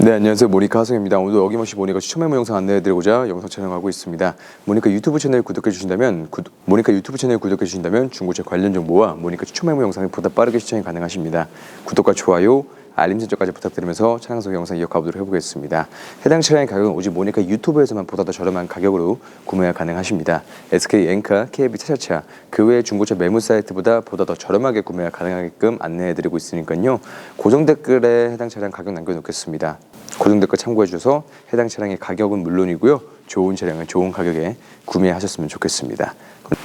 네 안녕하세요. 모니카 하성입니다. 오늘도 어김없이 모니카 추천 메모 영상 안내해드리고자 영상 촬영하고 있습니다. 모니카 유튜브 채널 구독해 주신다면 구, 모니카 유튜브 채널 구독해 주신다면 중고차 관련 정보와 모니카 추천 메모 영상이 보다 빠르게 시청이 가능하십니다. 구독과 좋아요 알림 설정까지 부탁드리면서 차량 소개 영상 이어가 보도록 해보겠습니다. 해당 차량의 가격은 오직 모니카 유튜브에서만 보다 더 저렴한 가격으로 구매가 가능하십니다. SK 엔카, KB 차차차 그 외의 중고차 매물 사이트보다 보다 더 저렴하게 구매가 가능하게끔 안내해드리고 있으니까요. 고정 댓글에 해당 차량 가격 남겨놓겠습니다. 고정 댓글 참고해 주셔서 해당 차량의 가격은 물론이고요. 좋은 차량을 좋은 가격에 구매하셨으면 좋겠습니다.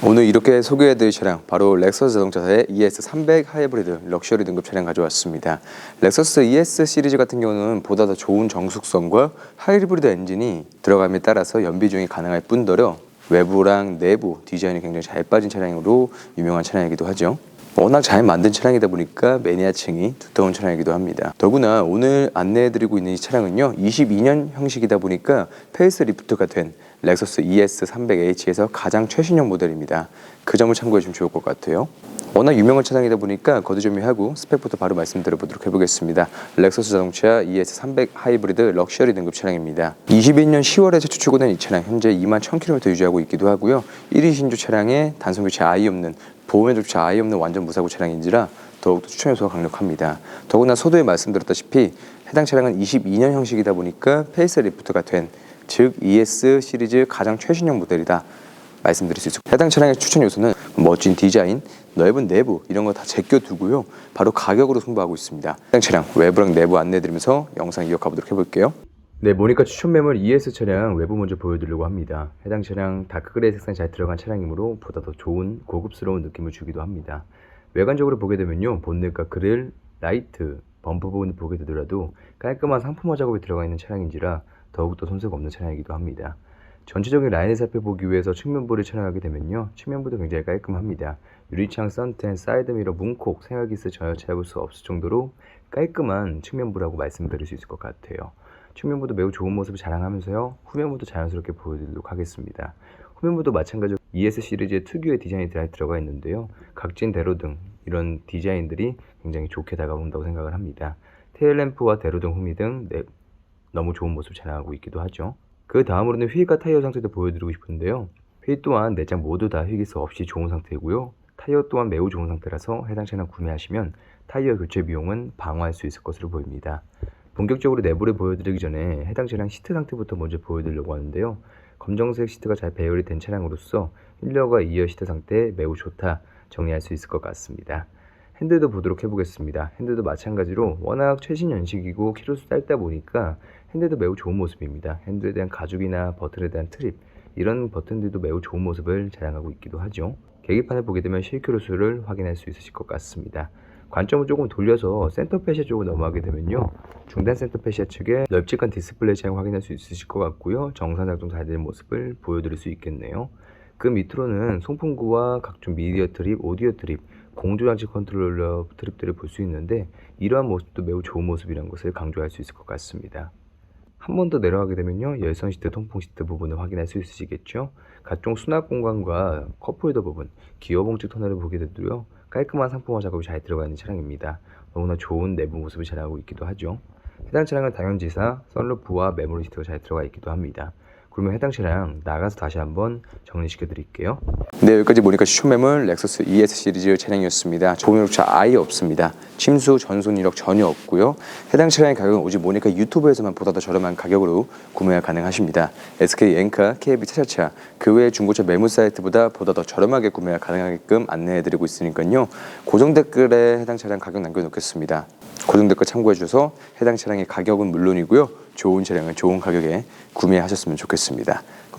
오늘 이렇게 소개해드릴 차량 바로 렉서스 자동차사의 ES300 하이브리드 럭셔리 등급 차량 가져왔습니다. 렉서스 ES 시리즈 같은 경우는 보다 더 좋은 정숙성과 하이브리드 엔진이 들어감에 따라서 연비 중이 가능할 뿐더러 외부랑 내부 디자인이 굉장히 잘 빠진 차량으로 유명한 차량이기도 하죠. 워낙 잘 만든 차량이다 보니까 매니아층이 두터운 차량이기도 합니다. 더구나 오늘 안내해드리고 있는 이 차량은요, 22년 형식이다 보니까 페이스 리프트가 된 렉서스 ES 300H에서 가장 최신형 모델입니다. 그 점을 참고해 주면 좋을 것 같아요. 워낙 유명한 차량이다 보니까 거두절미하고 스펙부터 바로 말씀드려 보도록 해보겠습니다. 렉서스 자동차 ES 300 하이브리드 럭셔리 등급 차량입니다. 21년 10월에 최초 출고된 이 차량 현재 2만 1000km 유지하고 있기도 하고요. 1위 신주 차량에 단속 교체 아예 없는 보험에조차 아예 없는 완전 무사고 차량인지라 더욱더 추천 요소가 강력합니다. 더구나 서두에 말씀드렸다시피 해당 차량은 22년 형식이다 보니까 페이스 리프트가 된 즉 ES 시리즈 가장 최신형 모델이다 말씀드릴 수것 해당 차량의 추천 요소는 멋진 디자인, 넓은 내부 이런 거 다 제껴두고요. 바로 가격으로 승부하고 있습니다. 해당 차량 외부랑 내부 안내드리면서 영상 이어가 보도록 해볼게요. 네, 모니카 추천 매물 ES 차량 외부 먼저 보여드리려고 합니다. 해당 차량 다크그레이 색상이 잘 들어간 차량이므로 보다 더 좋은 고급스러운 느낌을 주기도 합니다. 외관적으로 보게 되면요, 본넷과 그릴, 라이트, 범퍼 부분을 보게 되더라도 깔끔한 상품화 작업이 들어가 있는 차량인지라 더욱더 손색 없는 차량이기도 합니다. 전체적인 라인을 살펴보기 위해서 측면부를 촬영하게 되면요, 측면부도 굉장히 깔끔합니다. 유리창, 선텐, 사이드미러, 문콕, 생활기스 전혀 찾아볼 수 없을 정도로 깔끔한 측면부라고 말씀드릴 수 있을 것 같아요. 측면부도 매우 좋은 모습을 자랑하면서요. 후면부도 자연스럽게 보여드리도록 하겠습니다. 후면부도 마찬가지로 ES 시리즈의 특유의 디자인이 잘 들어가 있는데요. 각진 대로등 이런 디자인들이 굉장히 좋게 다가온다고 생각을 합니다. 테일램프와 대로등 후미 등 네, 너무 좋은 모습을 자랑하고 있기도 하죠. 그 다음으로는 휠과 타이어 상태도 보여드리고 싶은데요. 휠 또한 내장 모두 다 휘기스 없이 좋은 상태고요. 타이어 또한 매우 좋은 상태라서 해당 차량 구매하시면 타이어 교체 비용은 방어할 수 있을 것으로 보입니다. 본격적으로 내부를 보여드리기 전에 해당 차량 시트 상태부터 먼저 보여드리려고 하는데요. 검정색 시트가 잘 배열이 된 차량으로서 1열과 2열 시트 상태 매우 좋다 정리할 수 있을 것 같습니다. 핸들도 보도록 해보겠습니다. 핸들도 마찬가지로 워낙 최신 연식이고 키로수 짧다 보니까 핸들도 매우 좋은 모습입니다. 핸들에 대한 가죽이나 버튼에 대한 트립 이런 버튼들도 매우 좋은 모습을 자랑하고 있기도 하죠. 계기판을 보게 되면 실키로수를 확인할 수 있으실 것 같습니다. 관점을 조금 돌려서 센터 페시아 쪽으로 넘어가게 되면요. 중단 센터 페시아 측에 넓직한 디스플레이 차량 확인할 수 있으실 것 같고요. 정상 작동 잘 되는 모습을 보여드릴 수 있겠네요. 그 밑으로는 송풍구와 각종 미디어 트립, 오디오 트립, 공조장치 컨트롤러 트립들을 볼 수 있는데 이러한 모습도 매우 좋은 모습이라는 것을 강조할 수 있을 것 같습니다. 한 번 더 내려가게 되면요 열선 시트, 통풍 시트 부분을 확인할 수 있으시겠죠. 각종 수납 공간과 컵홀더 부분, 기어 봉지 터널을 보게 되도요 깔끔한 상품화 작업이 잘 들어가 있는 차량입니다. 너무나 좋은 내부 모습을 자랑하고 있기도 하죠. 해당 차량은 당연지사, 썬루프와 메모리 시트가 잘 들어가 있기도 합니다. 그러면 해당 차량 나가서 다시 한번 정리시켜 드릴게요. 네, 여기까지 보니까 추천 매물 렉서스 ES 시리즈 차량이었습니다. 보험료차 아예 없습니다. 침수 전손 이력 전혀 없고요. 해당 차량의 가격은 오직 모니카 유튜브에서만 보다 더 저렴한 가격으로 구매가 가능하십니다. SK 엔카, KB 차차차 그 외의 중고차 매물 사이트보다 보다 더 저렴하게 구매가 가능하게끔 안내해드리고 있으니까요. 고정 댓글에 해당 차량 가격 남겨놓겠습니다. 고정 댓글 참고해 주셔서 해당 차량의 가격은 물론이고요. 좋은 차량을 좋은 가격에 구매하셨으면 좋겠습니다.